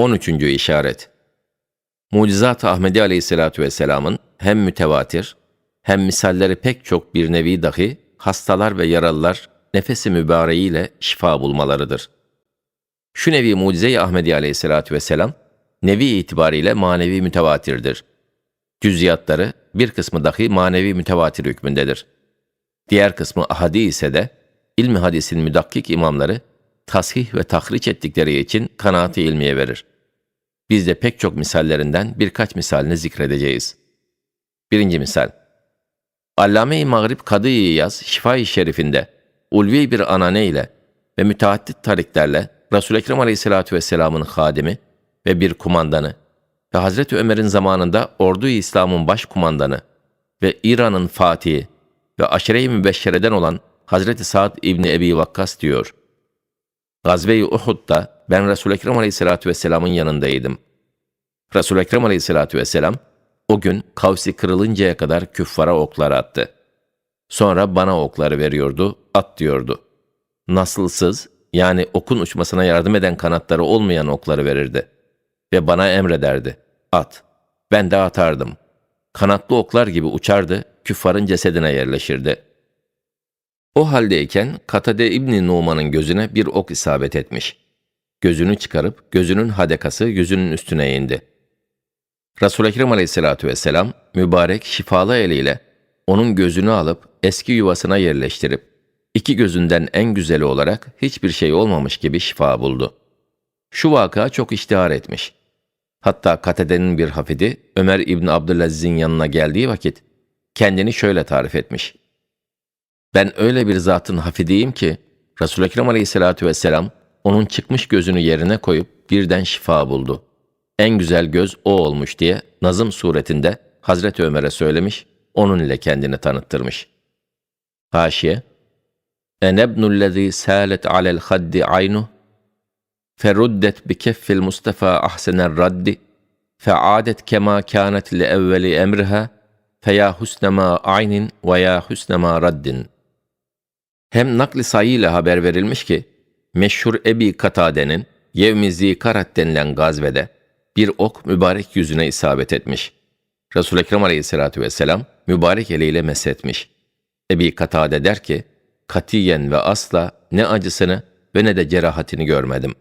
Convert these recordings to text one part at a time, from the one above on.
13. işaret Mucizat-ı Ahmedi Aleyhisselatü Vesselam'ın hem mütevatir hem misalleri pek çok bir nevi dahi hastalar ve yaralılar nefesi mübareğiyle şifa bulmalarıdır. Şu nevi mucize-i Ahmedi Aleyhisselatü Vesselam nevi itibariyle manevi mütevatirdir. Cüziyatları bir kısmı dahi manevi mütevatir hükmündedir. Diğer kısmı ahadi ise de ilmi hadisin müdakkik imamları tasih ve tahriç ettikleri için kanaat-ı ilmiye verir. Biz de pek çok misallerinden birkaç misalini zikredeceğiz. Birinci misal. Allame-i Mağrib Kadı-i Yaz Şifa-i Şerifinde ulvi bir anane ile ve müteaddit tariklerle Resul-i Ekrem Aleyhisselatü Vesselam'ın hadimi ve bir kumandanı ve Hazreti Ömer'in zamanında Ordu-i İslam'ın baş kumandanı ve İran'ın fatihi ve aşire-i mübeşşereden olan Hazreti Sa'd İbni Ebi Vakkas diyor. Gazve-i Uhud'da ben Resul-i Ekrem Aleyhisselatü Vesselam'ın yanındaydım. Resul-i Ekrem Aleyhisselatü Vesselam o gün kavsi kırılıncaya kadar küffara oklar attı. Sonra bana okları veriyordu, at diyordu. Nasılsız, yani okun uçmasına yardım eden kanatları olmayan okları verirdi. Ve bana emrederdi, at. Ben de atardım. Kanatlı oklar gibi uçardı, küffarın cesedine yerleşirdi. O haldeyken Katade İbni Numan'ın gözüne bir ok isabet etmiş. Gözünü çıkarıp gözünün hadekası yüzünün üstüne indi. Resul-i Ekrem aleyhissalatü vesselam mübarek şifalı eliyle onun gözünü alıp eski yuvasına yerleştirip iki gözünden en güzeli olarak hiçbir şey olmamış gibi şifa buldu. Şu vaka çok iştihar etmiş. Hatta Katede'nin bir hafidi Ömer İbni Abdülaziz'in yanına geldiği vakit kendini şöyle tarif etmiş. Ben öyle bir zatın hafidiyim ki Resul-i Ekrem aleyhissalatü vesselam onun çıkmış gözünü yerine koyup birden şifa buldu. En güzel göz o olmuş diye nazım suretinde Hazreti Ömer'e söylemiş, onun ile kendini tanıttırmış. Haşiye Enebnullezî sâlet alel haddi aynuh feruddet bi keffil Mustafa ahsener raddi fe'adet kema kânet li evveli emriha feya husnema aynin ve ya husnema raddin. Hem nakli sayı ile haber verilmiş ki, meşhur Ebi Katade'nin Yevmi Zikarat denilen gazvede bir ok mübarek yüzüne isabet etmiş. Resul-i Ekrem aleyhissalatü vesselam mübarek eliyle meshetmiş. Ebi Katade der ki, katiyen ve asla ne acısını ve ne de cerahatini görmedim.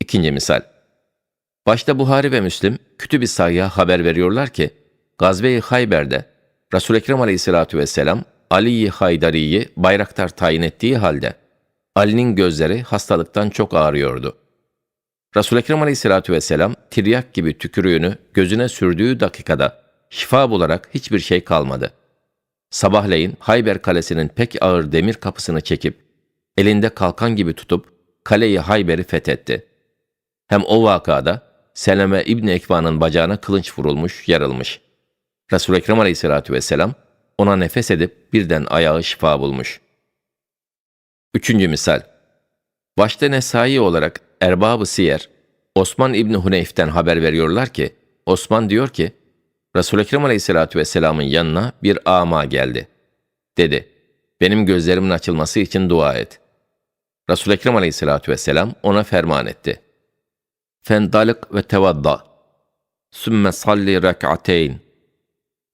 İkinci misal. Başta Buhari ve Müslim kütüb-i sayya haber veriyorlar ki, Gazve-i Hayber'de Resul-i Ekrem aleyhissalatü vesselam Ali'yi Haydari'yi bayraktar tayin ettiği halde Ali'nin gözleri hastalıktan çok ağrıyordu. Resul-i Ekrem aleyhissalatü vesselam tiryak gibi tükürüğünü gözüne sürdüğü dakikada şifa bularak hiçbir şey kalmadı. Sabahleyin Hayber kalesinin pek ağır demir kapısını çekip elinde kalkan gibi tutup kaleyi Hayber'i fethetti. Hem o vakada Seleme İbni Ekva'nın bacağına kılınç vurulmuş, yarılmış. Resul-i Ekrem aleyhissalatü vesselam ona nefes edip birden ayağı şifa bulmuş. Üçüncü misal. Başta Nesai olarak Erbab-ı Siyer, Osman İbni Huneyf'ten haber veriyorlar ki, Osman diyor ki, Resul-i Ekrem Aleyhisselatü Vesselam'ın yanına bir ama geldi. Dedi, benim gözlerimin açılması için dua et. Resul-i Ekrem Aleyhisselatü Vesselam ona ferman etti. Fendalık ve tevadda. Sümme salli rek'ateyn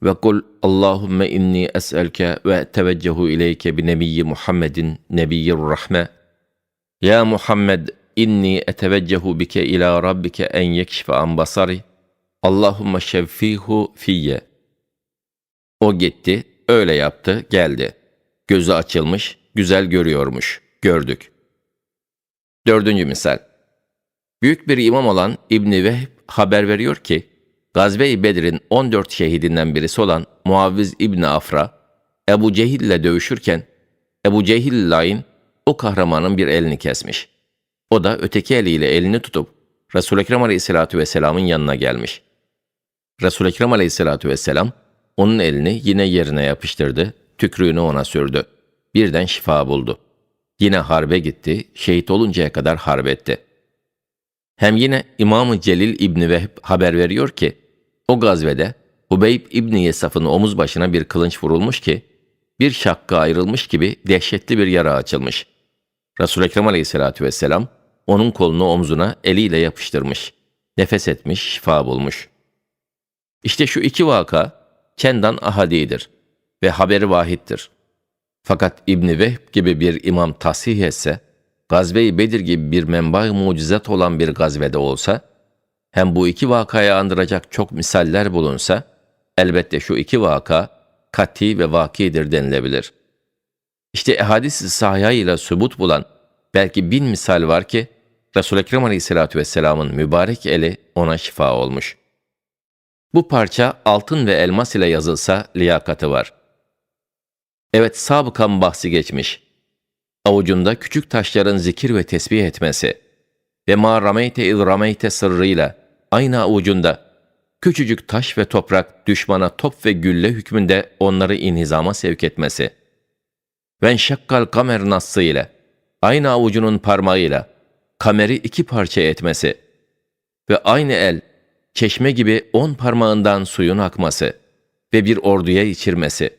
ve kul Allahümme inni es'elke ve teveccehu ileyke bi nebiyyi Muhammedin nebiyyir rahme. Ya Muhammed inni eteveccehu bike ila rabbike en yekşife an basari. Allahümme şevfihu fiyye. O gitti, öyle yaptı, geldi. Gözü açılmış, güzel görüyormuş, gördük. Dördüncü misal. Büyük bir imam olan İbni Vehb haber veriyor ki, Gazve-i Bedir'in 14 şehidinden birisi olan Muavviz İbni Afra, Ebu Cehil ile dövüşürken, Ebu Cehil Lain o kahramanın bir elini kesmiş. O da öteki eliyle elini tutup Resul-i Ekrem Aleyhisselatü Vesselam'ın yanına gelmiş. Resul-i Ekrem Aleyhisselatü Vesselam onun elini yine yerine yapıştırdı, tükrüğünü ona sürdü. Birden şifa buldu. Yine harbe gitti, şehit oluncaya kadar harbetti. Hem yine İmam-ı Celil İbni Vehb haber veriyor ki, o gazvede Hubeyb İbni Yesaf'ın omuz başına bir kılınç vurulmuş ki, bir şakka ayrılmış gibi dehşetli bir yara açılmış. Resul-i Ekrem Aleyhisselatü Vesselam, onun kolunu omzuna eliyle yapıştırmış. Nefes etmiş, şifa bulmuş. İşte şu iki vaka kendan ahadidir ve haberi vahittir. Fakat İbni Vehb gibi bir imam tasih etse, Gazve-i Bedir gibi bir menba mucizat olan bir gazvede olsa, hem bu iki vakaya andıracak çok misaller bulunsa, elbette şu iki vaka kati ve vakidir denilebilir. İşte ehadis-i sahih ile sübut bulan belki bin misal var ki, Resul-i Ekrem Aleyhisselatü Vesselam'ın mübarek eli ona şifa olmuş. Bu parça altın ve elmas ile yazılsa liyakatı var. Evet sabıkan bahsi geçmiş. Avucunda küçük taşların zikir ve tesbih etmesi ve ma rameyte il rameyte sırrıyla aynı avucunda küçücük taş ve toprak düşmana top ve gülle hükmünde onları inhizama sevk etmesi. Ve şakkal kamer nassı ile aynı avucunun parmağıyla kameri iki parça etmesi ve aynı el çeşme gibi on parmağından suyun akması ve bir orduya içirmesi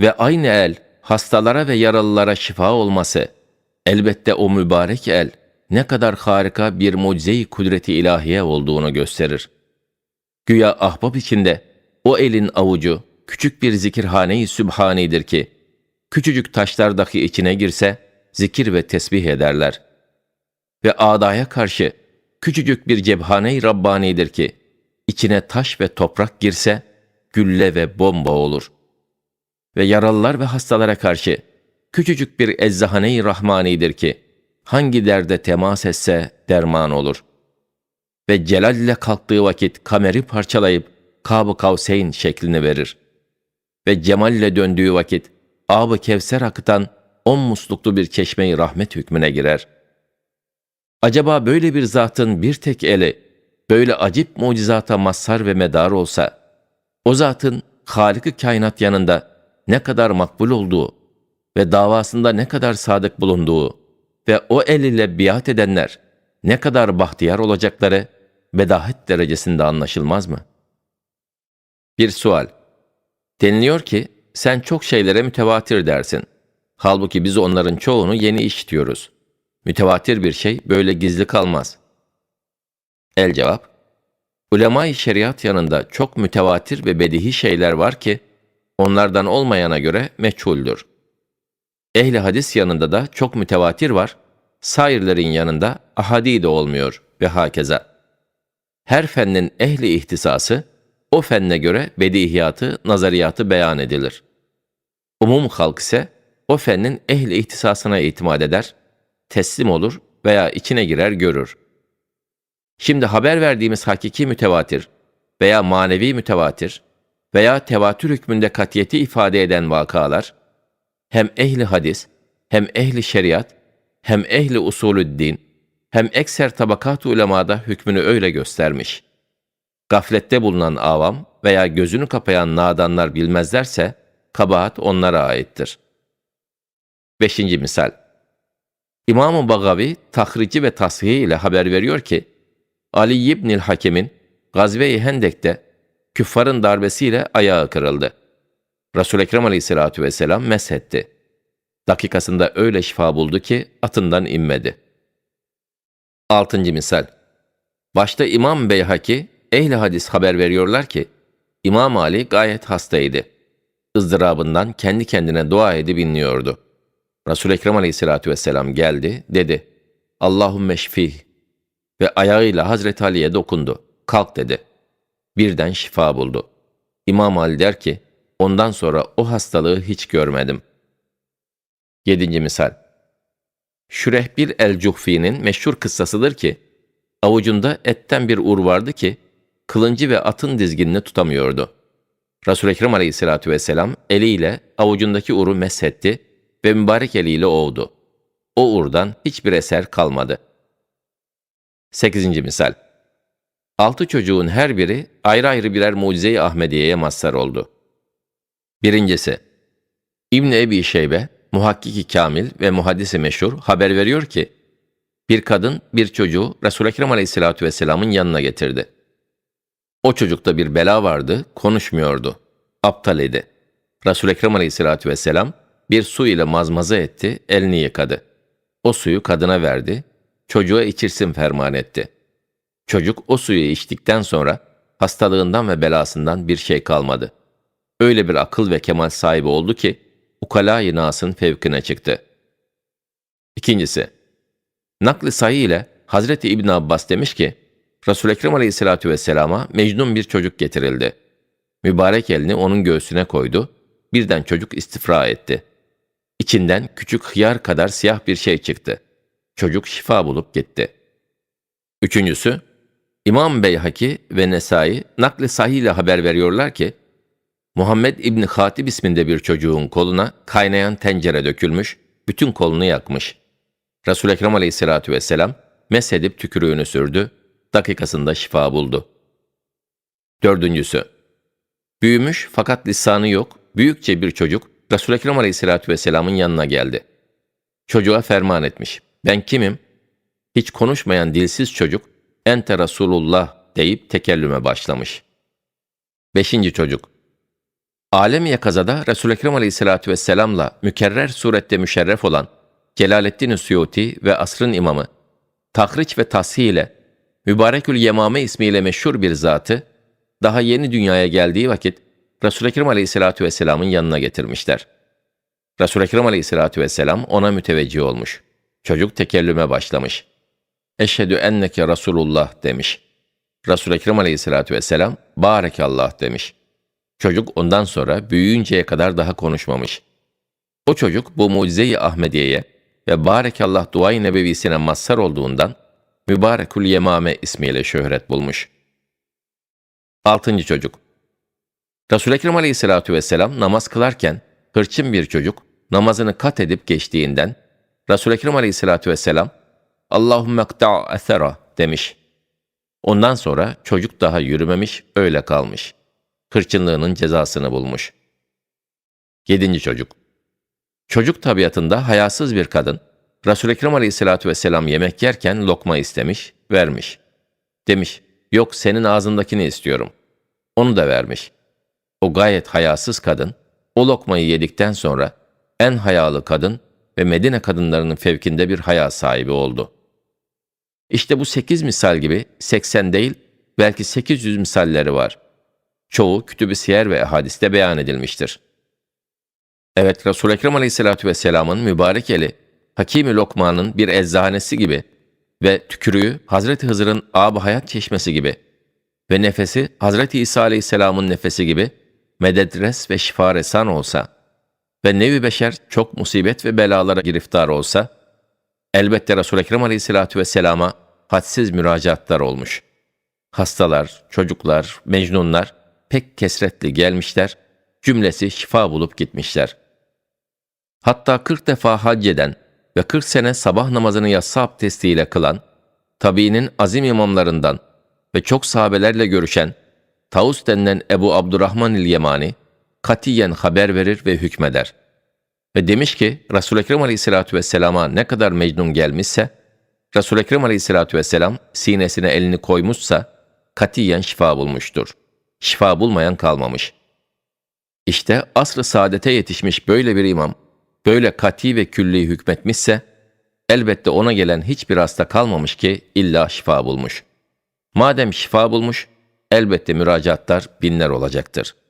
ve aynı el hastalara ve yaralılara şifa olması, elbette o mübarek el ne kadar harika bir mucize-i kudreti ilahiye olduğunu gösterir. Güya ahbap içinde o elin avucu küçük bir zikirhane-i sübhanidir ki, küçücük taşlardaki içine girse zikir ve tesbih ederler. Ve adaya karşı küçücük bir cebhane-i Rabbani'dir ki, içine taş ve toprak girse gülle ve bomba olur. Ve yaralılar ve hastalara karşı küçücük bir eczahane-i Rahmani'dir ki, hangi derde temas etse derman olur. Ve celal ile kalktığı vakit kameri parçalayıp Kab-ı Kavseyn şeklini verir. Ve cemal ile döndüğü vakit ab Kevser akıtan on musluklu bir çeşmeyi rahmet hükmüne girer. Acaba böyle bir zatın bir tek eli, böyle acip mucizata mazhar ve medar olsa, o zatın Halık-ı kainat yanında ne kadar makbul olduğu ve davasında ne kadar sadık bulunduğu ve o el ile biat edenler ne kadar bahtiyar olacakları bedahet derecesinde anlaşılmaz mı? Bir sual. Deniliyor ki sen çok şeylere mütevatir dersin. Halbuki biz onların çoğunu yeni işitiyoruz. Mütevatir bir şey böyle gizli kalmaz. El cevap. Ulema-i şeriat yanında çok mütevatir ve bedihi şeyler var ki, onlardan olmayana göre meçhuldür. Ehli hadis yanında da çok mütevatir var, sairlerin yanında ahadi de olmuyor ve hakeza. Her fennin ehli ihtisası, o fenne göre bedihiyatı, nazariyatı beyan edilir. Umum halk ise o fennin ehli ihtisasına itimat eder, teslim olur veya içine girer görür. Şimdi haber verdiğimiz hakiki mütevatir veya manevi mütevatir veya tevatür hükmünde katiyeti ifade eden vakalar, hem ehli hadis, hem ehli şeriat, hem ehli usulü din, hem ekser tabakat ulemada hükmünü öyle göstermiş. Gaflette bulunan avam veya gözünü kapayan nadanlar bilmezlerse, kabahat onlara aittir. Beşinci misal. İmam-ı Bagavi tahrici ve tashihi ile haber veriyor ki, Ali İbnül Hakem'in Gazve-i Hendek'te küffarın darbesiyle ayağı kırıldı. Resul-i Ekrem aleyhissalatü vesselam meshetti. Dakikasında öyle şifa buldu ki atından inmedi. Altıncı misal. Başta İmam Beyhaki, ehli hadis haber veriyorlar ki, İmam Ali gayet hastaydı. ızdırabından kendi kendine dua edip inliyordu. Resul-i Ekrem aleyhissalatü vesselam geldi, dedi, Allahümme şfih ve ayağıyla Hazreti Ali'ye dokundu. Kalk dedi. Birden şifa buldu. İmam Ali der ki, ondan sonra o hastalığı hiç görmedim. Yedinci misal. Şürehbil el-Cuhfi'nin meşhur kıssasıdır ki, avucunda etten bir ur vardı ki, kılıncı ve atın dizginini tutamıyordu. Resul-i Ekrem aleyhissalatü vesselam eliyle avucundaki uru meshetti ve mübarek eliyle ovdu. O urdan hiçbir eser kalmadı. Sekizinci misal. Altı çocuğun her biri ayrı ayrı birer mucize-i Ahmediye'ye mazhar oldu. Birincisi, İbn Ebi Şeybe, muhakkiki kamil ve muhaddisi meşhur haber veriyor ki, bir kadın bir çocuğu Resul-i Ekrem Aleyhisselatü Vesselam'ın yanına getirdi. O çocukta bir bela vardı, konuşmuyordu. Aptal idi. Resul-i Ekrem Aleyhisselatü Vesselam bir su ile mazmaza etti, elini yıkadı. O suyu kadına verdi çocuğa içirsin ferman etti. Çocuk o suyu içtikten sonra hastalığından ve belasından bir şey kalmadı. Öyle bir akıl ve kemal sahibi oldu ki ukala-i nasın fevkine çıktı. İkincisi, nakli sayı ile Hazreti İbn Abbas demiş ki, Resul-i Ekrem Aleyhisselatü Vesselam'a Mecnun bir çocuk getirildi. Mübarek elini onun göğsüne koydu, birden çocuk istifra etti. İçinden küçük hıyar kadar siyah bir şey çıktı. Çocuk şifa bulup gitti. Üçüncüsü, İmam Beyhaki ve Nesai nakli sahih ile haber veriyorlar ki, Muhammed İbni Hatib isminde bir çocuğun koluna kaynayan tencere dökülmüş, bütün kolunu yakmış. Resul-i Ekrem aleyhissalatü vesselam mesedip tükürüğünü sürdü, dakikasında şifa buldu. Dördüncüsü, büyümüş fakat lisanı yok, büyükçe bir çocuk Resul-i Ekrem aleyhissalatü vesselamın yanına geldi. Çocuğa ferman etmiş. Ben kimim? Hiç konuşmayan dilsiz çocuk, ente Resulullah deyip tekellüme başlamış. Beşinci çocuk, Alem yakazada Resul-i Ekrem aleyhissalatü vesselamla mükerrer surette müşerref olan Celaleddin Suyuti ve asrın imamı, tahriç ve tasih ile Mübarekül Yemame ismiyle meşhur bir zatı, daha yeni dünyaya geldiği vakit Resul-i Ekrem aleyhissalatü vesselamın yanına getirmişler. Resul-i Ekrem aleyhissalatü vesselam ona müteveccih olmuş. Çocuk tekellüme başlamış. Eşhedü enneke Resulullah demiş. Resul-i Ekrem aleyhissalatü vesselam, Barekallah demiş. Çocuk ondan sonra büyüyünceye kadar daha konuşmamış. O çocuk bu mucize-i Ahmediye'ye ve Barekallah duayı nebevisine mazhar olduğundan Mübarekül Yemame ismiyle şöhret bulmuş. Altıncı çocuk Resul-i Ekrem aleyhissalatü vesselam namaz kılarken hırçın bir çocuk namazını kat edip geçtiğinden Resul-i Ekrem aleyhissalatü vesselam Allahümme kta'a ethera demiş. Ondan sonra çocuk daha yürümemiş, öyle kalmış. Hırçınlığının cezasını bulmuş. Yedinci çocuk Çocuk tabiatında hayasız bir kadın, Resul-i Ekrem aleyhissalatü vesselam yemek yerken lokma istemiş, vermiş. Demiş, yok senin ağzındakini istiyorum. Onu da vermiş. O gayet hayasız kadın, o lokmayı yedikten sonra en hayalı kadın ve Medine kadınlarının fevkinde bir haya sahibi oldu. İşte bu sekiz misal gibi 80 değil, belki 800 misalleri var. Çoğu kütüb-i siyer ve hadiste beyan edilmiştir. Evet, Resul-i Ekrem Aleyhisselatü Vesselam'ın mübarek eli, Hakimi Lokman'ın bir eczanesi gibi ve tükürüğü Hazreti Hızır'ın ab hayat çeşmesi gibi ve nefesi Hazreti İsa Aleyhisselam'ın nefesi gibi mededres ve şifa resan olsa ve nevi beşer çok musibet ve belalara giriftar olsa, elbette Resul-i Ekrem Aleyhisselatü Vesselam'a hadsiz müracaatlar olmuş. Hastalar, çocuklar, mecnunlar pek kesretli gelmişler, cümlesi şifa bulup gitmişler. Hatta 40 defa hac eden ve 40 sene sabah namazını yatsı abdestiyle kılan, tabiinin azim imamlarından ve çok sahabelerle görüşen, Tavus denilen Ebu Abdurrahman il-Yemani, katiyen haber verir ve hükmeder. Ve demiş ki, Resul-i Ekrem aleyhissalatü vesselama ne kadar mecnun gelmişse, Resul-i Ekrem aleyhissalatü vesselam sinesine elini koymuşsa, katiyen şifa bulmuştur. Şifa bulmayan kalmamış. İşte asr-ı saadete yetişmiş böyle bir imam, böyle kati ve külli hükmetmişse, elbette ona gelen hiçbir hasta kalmamış ki illa şifa bulmuş. Madem şifa bulmuş, elbette müracaatlar binler olacaktır.''